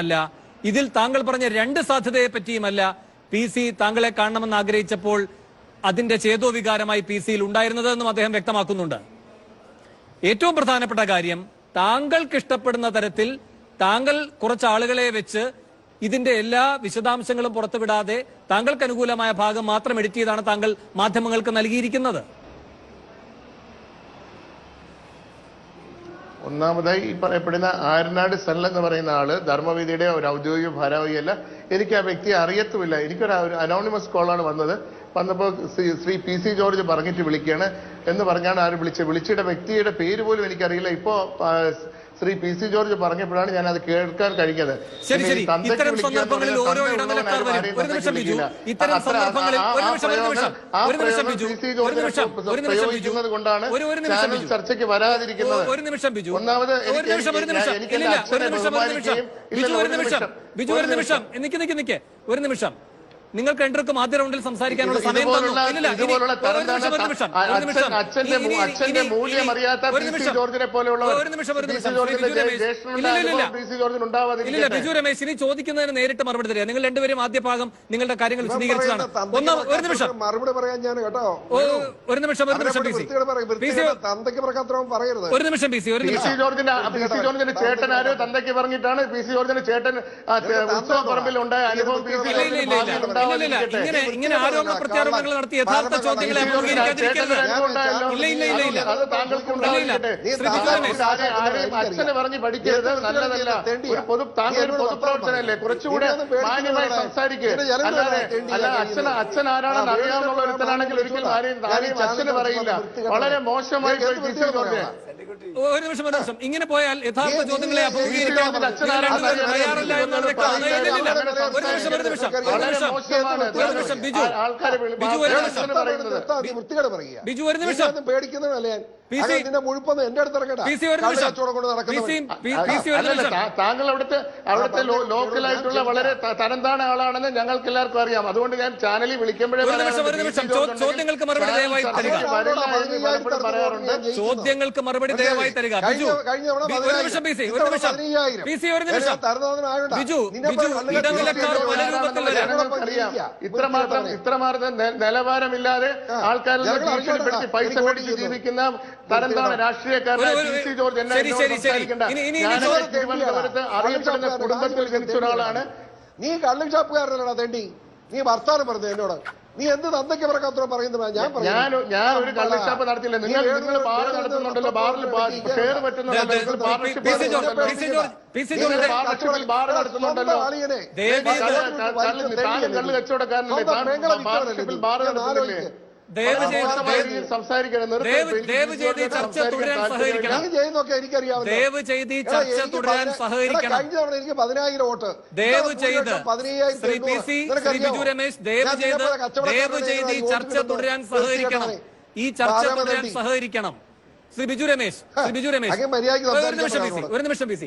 അല്ല. ഇതിൽ താങ്കൾ പറഞ്ഞ രണ്ട് സാധ്യതയെ പറ്റിയുമല്ല പി സി താങ്കളെ കാണണമെന്ന് ആഗ്രഹിച്ചപ്പോൾ അതിന്റെ ചേതോ വികാരമായി പി സിയിൽ ഉണ്ടായിരുന്നതെന്നും അദ്ദേഹം വ്യക്തമാക്കുന്നുണ്ട്. ഏറ്റവും പ്രധാനപ്പെട്ട കാര്യം താങ്കൾക്ക് ഇഷ്ടപ്പെടുന്ന തരത്തിൽ താങ്കൾ കുറച്ച് ആളുകളെ വെച്ച് ഇതിന്റെ എല്ലാ വിശദാംശങ്ങളും പുറത്തുവിടാതെ താങ്കൾക്ക് അനുകൂലമായ ഭാഗം മാത്രം എഡിറ്റ് ചെയ്താണ് താങ്കൾ മാധ്യമങ്ങൾക്ക് നൽകിയിരിക്കുന്നത്. ഒന്നാമതായി ഈ പറയപ്പെടുന്ന ആരനാട് സനൽ എന്ന് പറയുന്ന ആൾ ധർമ്മവേദിയുടെ ഒരു ഔദ്യോഗിക ഭാരവാഹിയല്ല. എനിക്ക് ആ വ്യക്തിയെ അറിയത്തുമില്ല. എനിക്കൊരു അനോണിമസ് കോളാണ് വന്നത്. വന്നപ്പോൾ ശ്രീ- പി സി ജോർജ് പറഞ്ഞിട്ട് വിളിക്കുകയാണ് എന്ന് പറഞ്ഞാണ് ആര് വിളിച്ചത്. വിളിച്ചിട്ട വ്യക്തിയുടെ പേര് പോലും എനിക്കറിയില്ല. ഇപ്പോ ശ്രീ പി സി ജോർജ് പറഞ്ഞപ്പോഴാണ് ഞാൻ അത് കേൾക്കാൻ കഴിഞ്ഞത്. ശരി ശരി. തന്തയ്ക്ക് ഇത്തരം സന്ദർഭങ്ങളിൽ ഓരോ ഇടനിലക്കാർ വരും. ഒരു നിമിഷം തന്തയ്ക്ക് ബിജു. വിളിക്കില്ല. ഇത്തരം സന്ദർഭങ്ങളിൽ ഒരു നിമിഷം ഒരു നിമിഷം. ഒരു നിമിഷം പ്രയോഗം ബിജു. ഒരു നിമിഷം ഒരു നിമിഷം ബിജു. പ്രയോഗിക്കുന്നത് കൊണ്ടാണ് ഒരു ഒരു നിമിഷം ബിജു. ചർച്ചയ്ക്ക് വരാതിരിക്കുന്നത്. ഒരു നിമിഷം ബിജു. ഒന്നാമത് ഒരു എനിക്ക് നിമിഷം ഒരു നിമിഷം. ഒരു നിമിഷം ഒരു നിമിഷം. ബിജു ഒരു നിമിഷം. ബിജു ഒരു നിമിഷം. നിക്ക് നിക്ക് നിക്ക്. ഒരു നിമിഷം. നിങ്ങൾക്ക് രണ്ടുപേർക്കും ആദ്യ റൗണ്ടിൽ സംസാരിക്കാനുള്ള സമയം തന്നു. ഇല്ല, ബിജു രമേശ്. ഇനി ചോദിക്കുന്നതിന് നേരിട്ട് മറുപടി തരിക. നിങ്ങൾ രണ്ടുപേരും ആദ്യ ഭാഗം നിങ്ങളുടെ കാര്യങ്ങൾ വിശദീകരിച്ചതാണ്. ഒന്ന് ഒരു നിമിഷം. മറുപടി പറയാൻ ഞാൻ കേട്ടോ. ഒരു നിമിഷം ഒരു നിമിഷം പി സി. ഒരു നിമിഷം പി സി ഒരു നിമിഷം. ജോർജിന്റെ പി സി ജോർജിന്റെ ചേട്ടൻ ആരോ തന്തയ്ക്ക് പറഞ്ഞിട്ടാണ് പി സി ജോർജിന്റെ ചേട്ടൻ ഉത്സവ പറമ്പിൽ ഉണ്ടായ അനുഭവം ഇങ്ങനെ ഇങ്ങനെ ആരോപണ പ്രത്യാരോപണങ്ങൾ നടത്തി യഥാർത്ഥ ചോദ്യങ്ങളെ അഭിമുഖീകരിക്കാതിരിക്കരുത് ഇല്ല ഇല്ല ഇല്ല ഇല്ല അച്ഛനെ പറഞ്ഞ് പഠിക്കരുത്. നല്ലതല്ല ഒരു പൊതു താങ്കൾ ഒരു പൊതുപ്രവർത്തനല്ലേ കുറച്ചുകൂടെ മാന്യമായി സംസാരിക്കുക അല്ലാതെ അല്ല അച്ഛൻ അച്ഛൻ ആരാണെന്ന് അറിയാവുന്ന ഒരുത്തനാണെങ്കിൽ ഒരിക്കലും ആരെയും അച്ഛന് പറയില്ല. വളരെ മോശമായി ഒരു നിമിഷം ഒരു നിമിഷം. ഇങ്ങനെ പോയാൽ യഥാർത്ഥ ചോദ്യങ്ങളെ അഭിമുഖീകരിക്കാൻ തയ്യാറല്ല ഇല്ല. ഒരു നിമിഷം ഒരു നിമിഷം. ഒരു നിമിഷം. ഒരു നിമിഷം ബിജു. ബിജു ഒരു നിമിഷം. ബിജു ഒരു നിമിഷം. പേടിക്കുന്നതല്ല മുഴുപ്പൊന്നും എന്റെ അടുത്ത് കച്ചവടം കൊണ്ട് താങ്കൾ അവിടുത്തെ അവിടുത്തെ ലോക്കലായിട്ടുള്ള വളരെ തരംതാണ ആളാണെന്ന് ഞങ്ങൾക്ക് എല്ലാവർക്കും അറിയാം. അതുകൊണ്ട് ഞാൻ ചാനലിൽ വിളിക്കുമ്പോഴേ ഒരു നിമിഷം ഒരു നിമിഷം. ചോ- ചോദ്യങ്ങൾക്ക് മറുപടി ദയവായി തരിക. പറയാറുണ്ട്. ചോദ്യങ്ങൾക്ക് മറുപടി ദയവായി തരിക. ബിജു. കഴിഞ്ഞ- കഴിഞ്ഞ തവണ ബി- ഒരു പതിനായിരം. നിമിഷം പി സി ഒരു നിമിഷം. പി സി ഒരു നിമിഷം. ഞാൻ തരുന്നതിന് ആയോണ്ടാ. ബിജു ബിജു ഇടനിലക്കാർ പല രൂപത്തിൽ ഇത്രമാത്രം ഇത്രമാത്രം നിലവാരമില്ലാതെ ആൾക്കാരിൽ നിന്ന് പൈസ മേടിച്ച് ജീവിക്കുന്ന തരംതാണ് രാഷ്ട്രീയക്കാരനായ ഒരു- പി സി ജോർജ് എന്നെ. സംസാരിക്കണ്ട. ഞാനൊക്കെ തിരുവനന്തപുരത്ത് അറിയപ്പെടുന്ന കുടുംബത്തിൽ ജനിച്ച ഒരാളാണ് നീ കള്ളും ഷാപ്പുകാരനല്ലടാ തേണ്ടി നീ വർത്താനം പറഞ്ഞു എന്നോട് നീ എന്ത് തന്തയ്ക്ക് പറക്കാത്ര പറയുന്നത് ഞാൻ ഞാൻ ഞാൻ ഒരു കള്ളിഷാപ്പ് നടത്തില്ല നിങ്ങൾ നിങ്ങൾ ബാർ നടത്തുന്നുണ്ടല്ലോ ബാറിൽ ഷെയർ പറ്റുന്നുണ്ടല്ലോ പാർട്ണർഷിപ്പിൽ ബാർ നടത്തുന്നുണ്ടല്ലോ കള്ള് കച്ചവടക്കാരനല്ലേ പാർട്ണർഷിപ്പിൽ ബാർ നടത്തുന്നില്ലേ ദയവ് ചെയ്ത് ഈ ചർച്ച തുടരാൻ സഹകരിക്കണം. നീ ചെയ്യുന്നൊക്കെ എനിക്കറിയാമല്ലോ. ദയവ് ചെയ്ത് ഈ ചർച്ച തുടരാൻ സഹകരിക്കണം. എനിക്ക് പതിനായിരം വോട്ട്. ദയവ് ഇത്തവണ ചെയ്ത് ശ്രീ പി സി ശ്രീ ബിജു രമേശ് ദയവ് ഞാൻ ചെയ്ത് നിന്നെപ്പോലെ ദയവ് ചെയ്ത് ഈ ചർച്ച തുടരാൻ. സഹകരിക്കണം. ഈ ചർച്ച തുടരാൻ സഹകരിക്കണം. ശ്രീ ബിജു രമേശ് ശ്രീ ബിജു രമേശ്. ഒരു നിമിഷം പി സി ഒരു നിമിഷം പി സി.